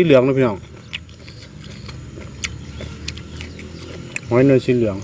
สีเหลืองนะพี่น้องหอยเนยสีเหลือง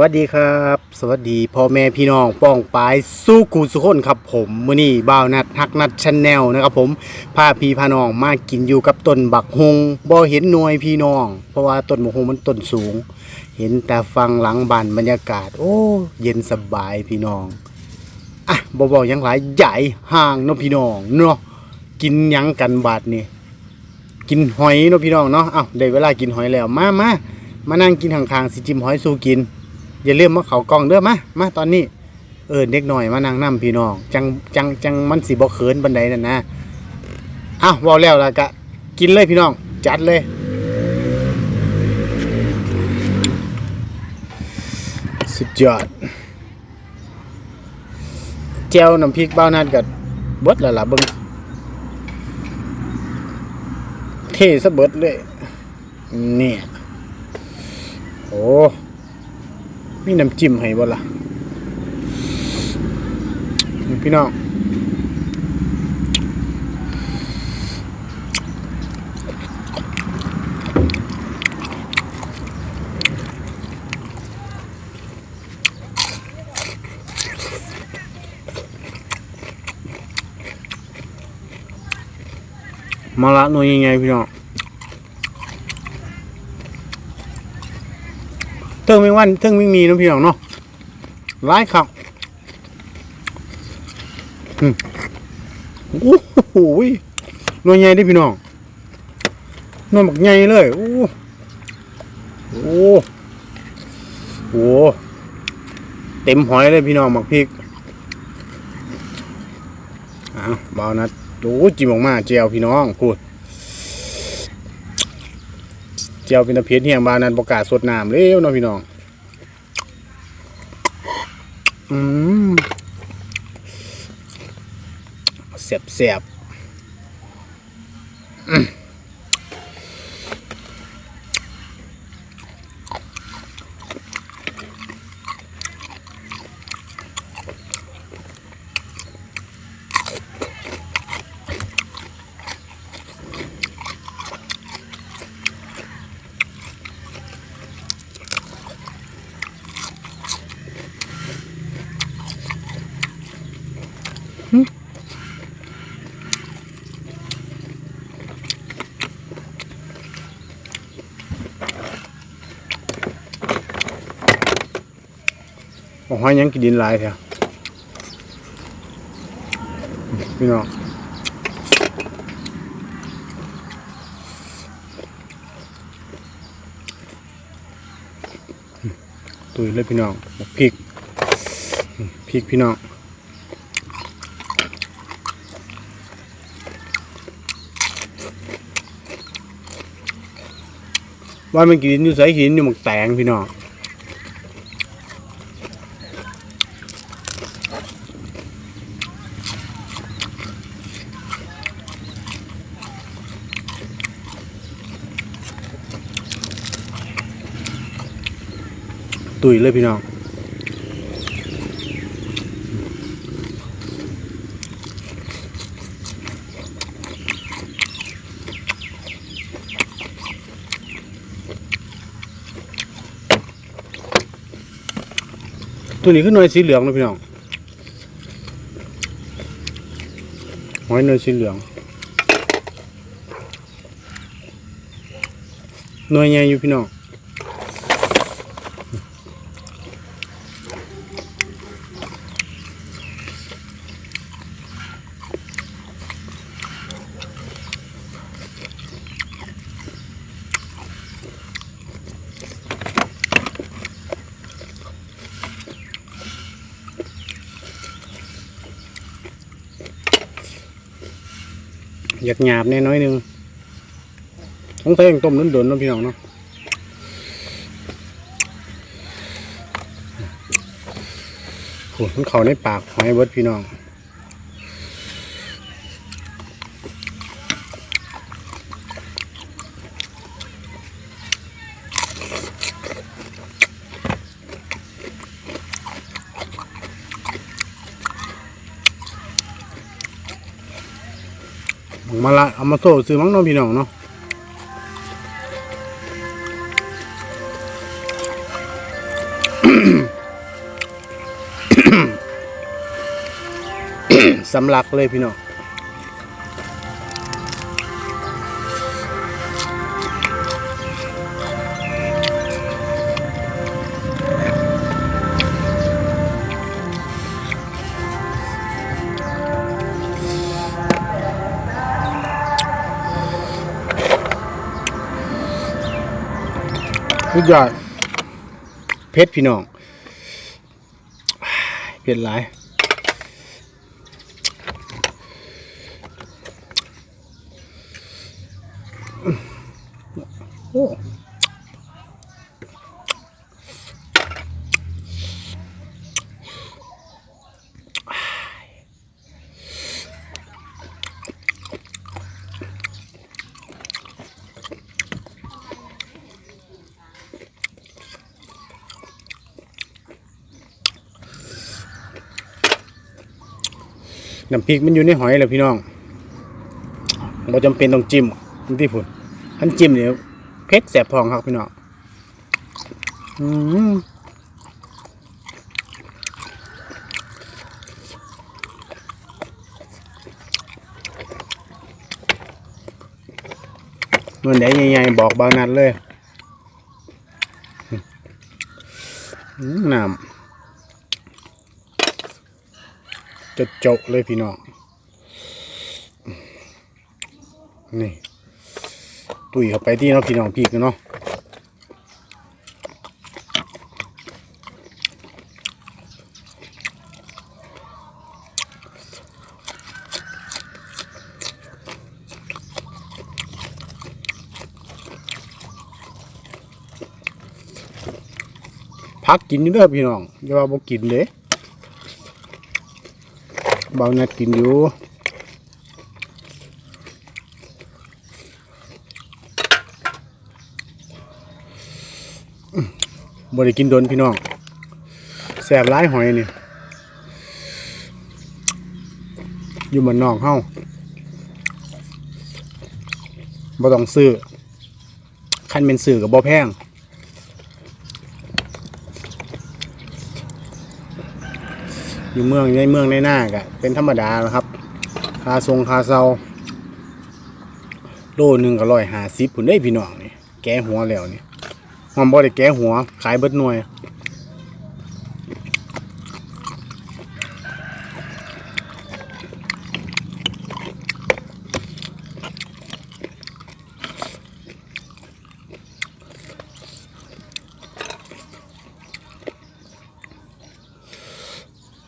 วัสดีครับ สวัสดีพ่อแม่พี่น้องป้องปายสู้กูสุคนครับผมมื้อนี้บ่าวนัดฮักนัดชาแนลนะครับผมพาพี่พาน้องมากินอยู่กับต้นบักฮงบ่เห็นหน่วยพี่น้อง เพราะว่าต้นบักฮงมันต้นสูง เห็นแต่ฟังหลังบานบรรยากาศ โอ้เย็นสบายพี่น้องอะบ่บอกยังหลายใหญ่ห่างเนาะพี่น้องเนาะกินยังกันบาดนี่กินหอยเนาะพี่น้องเนาะอ้าวได้เวลากินหอยแล้วมามามานั่งกินข้างๆสิจิมหอยสู้กิน อย่าลืมมาเขากองเด้อมามาตอนนี้ เออเด็กหน่อยมานั่งนํพี่น้องจังจังจังมันสิบ่เขินบันไดนั่นนะอ้าวเว้าแล้วล่ะกะกินเลยพี่น้อง จัดเลย สุดยอดเจียวน้ำพริกบ้านัดกับเบิดล้วล่ะเบิ่งเทซะเบิดเลย เนี่ย โอ้ มีน้ำจิ้มให้บ่ล่ะนี่พี่น้องมาละหน่วยยังไงพี่น้องเทิ งวันเทิงไม่มีนะพี่น้องเนาะร้ายครับอืมโอ้โหยหน่วยใหญ่ด้พี่น้องหน่วยบักใหญ่เลยโอ้โหโอ้เต็มหอยเลยพี่น้องหมักพริกอ้าวเบานะโอ้จิ้มออกมาเจียวพี่น้องพูดเจียวเป็นตะเพียนเฮียงบานันประกาศสดน้ำเร็วเนาะพี่น้อง อืมเสียบเสียบอืม โอ้ยยังกินดินหลายแถวพี่น้องตุยเลยพี่น้องบักพริกพริกพี่น้องว่ามันกินอยู่ใส่หินอยู่หมกแตงพี่น้อง ตุยเลยพี่น้องตัวนี้คือหน่วยสีเหลืองนะพี่น้องหอยหน่วยสีเหลืองหน่วยใหญ่อยู่พี่น้อง อยากหยาบแน่น้อยหนึงต้องเต้งต้มนุ่นโดนน้องพี่น้องเนาะโหมันเขาในปากหอยเบิดพี่น้อง มาละเอามาโซ่ซื้อมั้งน้องพี่น้องเนาะสำลักเลยพี่น้อง สุดยอดเพชรพี่น้องเพชรหลายโอ้ น้ำพริกมันอยู่ในหอยแหละพี่น้องเราจำเป็นต้องจิ้มที่ผุนท่านจิ้มเนี่ยเผ็ดแสบท้องครับพี่น้องอืมมันไหนใหญ่ๆบอกบางนัดเลยอืมน้ำ จะโจกเลยพี่น้อง นี่ตุยเข้าไปที่เนาะพี่น้องพีกเนาะพักกินอยู่เด้อพี่น้องอย่าว่าบ่กินเด้ บานัดกินอยู่บริกินโดนพี่น้องแสบร้ายหอยนี่อยู่มันนอกเฮ้าบ่ต้องซื้อคันเป็นซื้อกับบ่แพง อยู่เมืองในเมืองในหน้ากะเป็นธรรมดาแล้วครับคาทรงคาเซาโลหนึ่งก็ร้อยหาสิบผุนได้พี่น้องนี่แก้หัวแล้วนี่หอมบ่ได้แก้หัว ขายเบิดหน่วย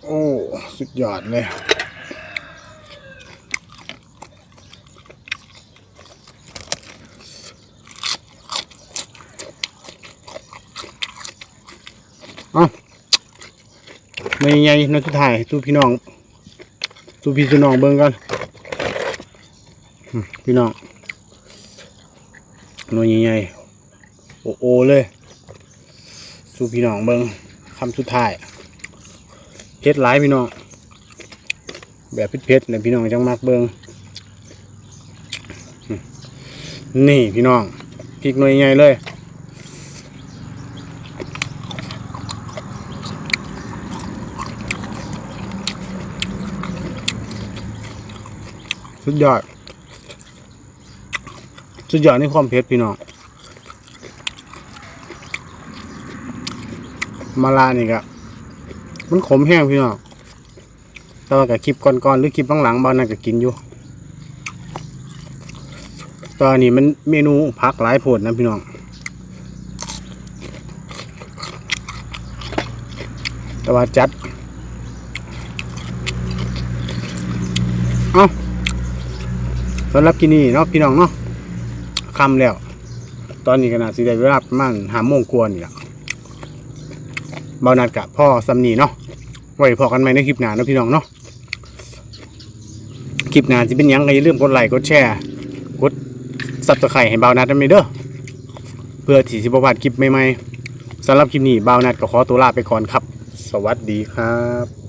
โอ้ สุดยอดเลยเอาไม่ไงนักสุดท้ายสู้พี่น้องสู้พี่สู้น้องเบิ่งกันพี่น้องหน่วยใหญ่ๆโอโอเลย สู้พี่น้องเบิ่งคำสุดท้ายเพชรหลายพี่น้อง แบบเพชรๆเนี่ยพี่น้องจังมักเบิงอืมนี่พี่น้องพริกหน่วยใหญ่เลยสุดยอด สุดยอดในความเผ็ดพี่น้อง มาลานี่ครับมันขมแห้งพี่น้อง แต่ว่ากับคลิปก่อนๆหรือคลิปหลังๆบางนั่นก็กินอยู่ ตอนนี้มันเมนูผักหลายผดนะพี่น้อง แต่ว่าจัด เอาสำหรับกินนี่เนาะพี่น้องเนาะคำแล้ว ตอนนี้ขนาดสิได้เวลาประมาณหาโมงกวนนี่แหละเบานัดกับพ่อซัมนีเนาะ ไว้พอกันไหมในคลิปหน้าเนาะพี่น้องเนาะคลิปหน้าจะเป็นยังไงอย่าลืมกดไลค์กดแชร์กดซับสไครต์ให้บ่าวนัดด้วยเด้อเพื่อที่สิบพลาดคลิปใหม่ๆสำหรับคลิปนี้บ่าวนัดก็ขอตัวลาไปก่อนครับ สวัสดีครับ